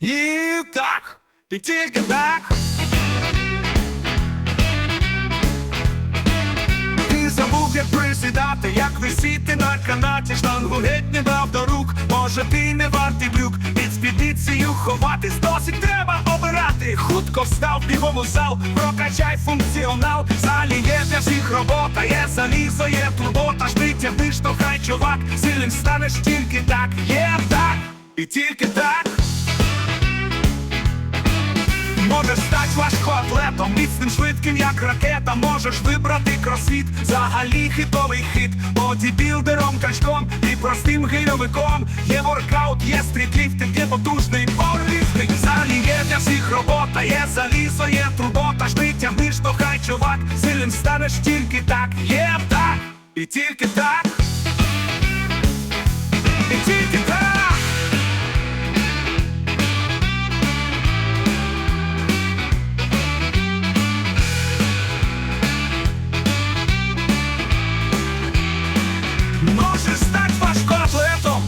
І так, і тільки так. Ти забув, як присідати, як висіти на канаті, штангу геть не дав до рук. Може, ти не вартий брюк, під спідницею ховатись, досить треба обирати. Хутко встав бігом у зал, прокачай функціонал. В залі є для всіх робота, є залізо, є турбота. ж тягниш, то хай чувак, сильним станеш тільки так, є так, і тільки так. Можеш стати важкоатлетом, міцним швидким, як ракета, можеш вибрати кросфіт, взагалі хитовий хит, бодібілдером, качком і простим гирьовиком. Є воркаут, є стрітліфтинг, є потужний пауерліфтинг. В залі є для всіх робота, є залізо, є турбота. ж ти тягниш, то хай чувак, сильним станеш тільки так, є так, і тільки так, Можеш стати важкоатлетом,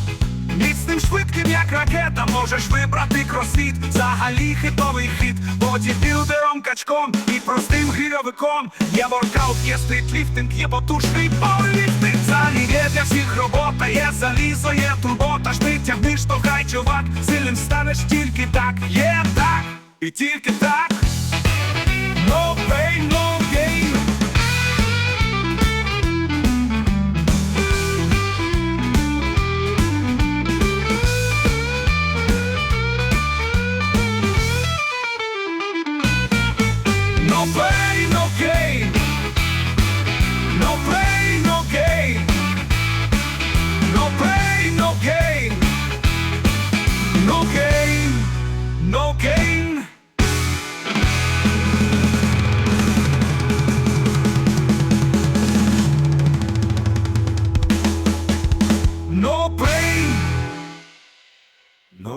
міцним швидким, як ракета, можеш вибрати кросфіт, взагалі хитовий хит, бодібілдером, качком і простим гирьовиком. Є воркаут, є стрітліфтинг, є потужний пауерліфтинг. В залі є для всіх робота, є залізо, є турбота. ж ти тягниш, то хай чувак, сильним станеш тільки так, є так, і тільки так.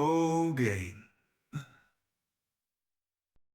Oh, game.